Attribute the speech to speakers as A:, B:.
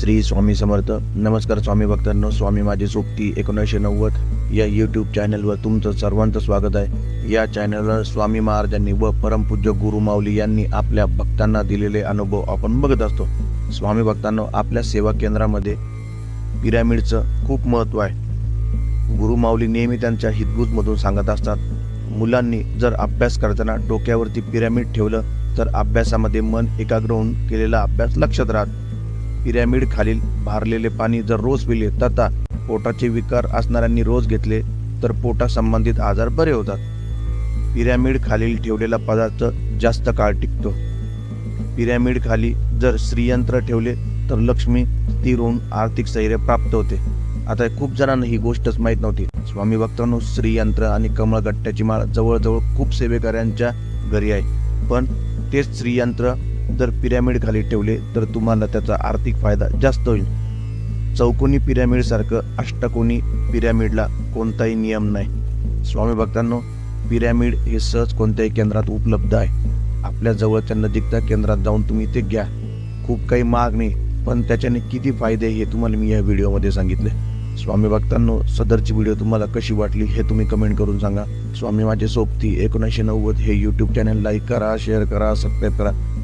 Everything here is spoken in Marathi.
A: श्री स्वामी समर्थ. नमस्कार स्वामी भक्तांनो स्वामी माझी सोबती एकोणीसशे नव्वद या यूट्यूब चॅनलवर तुमचं सर्वांचं स्वागत आहे. या चॅनलवर स्वामी महाराजांनी व परमपूज्य गुरु माऊली यांनी आपल्या भक्तांना दिलेले अनुभव आपण बघत असतो. स्वामी भक्तांनो आपल्या सेवा केंद्रामध्ये पिरॅमिडचं खूप महत्त्व आहे. गुरु माऊली नेहमी त्यांच्या हितगुजमधून सांगत असतात मुलांनी जर अभ्यास करताना डोक्यावरती पिरॅमिड ठेवलं तर अभ्यासामध्ये मन एकाग्र होऊन केलेला अभ्यास लक्षात राहत. पिरॅमिड खालील भारलेले पाणी जर रोज पिले तथा पोटाचे विकार असणाऱ्यांनी रोज घेतले तर पोटा संबंधित आजार बरे होतात. पिरॅमिड खालील ठेवलेला पदार्थ जास्त काळ टिकतो. पिरॅमिड खाली जर श्रीयंत्र ठेवले तर लक्ष्मी स्थिर होऊन आर्थिक स्थैर्य प्राप्त होते. आता खूप जणांना ही गोष्टच माहीत नव्हती. स्वामी भक्तांनो श्रीयंत्र आणि कमळगट्ट्याची माळ जवळजवळ खूप सेवेकऱ्यांच्या घरी आहे. पण तेच श्रीयंत्र जर पिरॅमिड खाली ठेवले तर तुम्हाला त्याचा आर्थिक फायदा जास्त होईल. चौकोनी पिरॅमिडसारखं अष्टकोनी पिरॅमिडला कोणताही नियम नाही. स्वामी भक्तांनो पिरॅमिड हे सहज कोणत्याही केंद्रात उपलब्ध आहे. आपल्या जवळच्या नजीकच्या केंद्रात जाऊन तुम्ही ते घ्या. खूप काही महाग नाही पण त्याच्याने किती फायदे हे तुम्हाला मी या व्हिडिओमध्ये सांगितले. स्वामी भक्तांनो सदरची व्हिडिओ तुम्हाला कशी वाटली हे तुम्ही कमेंट करून सांगा. स्वामी माझे सोबती एकोणीसशे नव्वद हे यूट्यूब चॅनल लाईक करा शेअर करा सबस्क्राईब करा.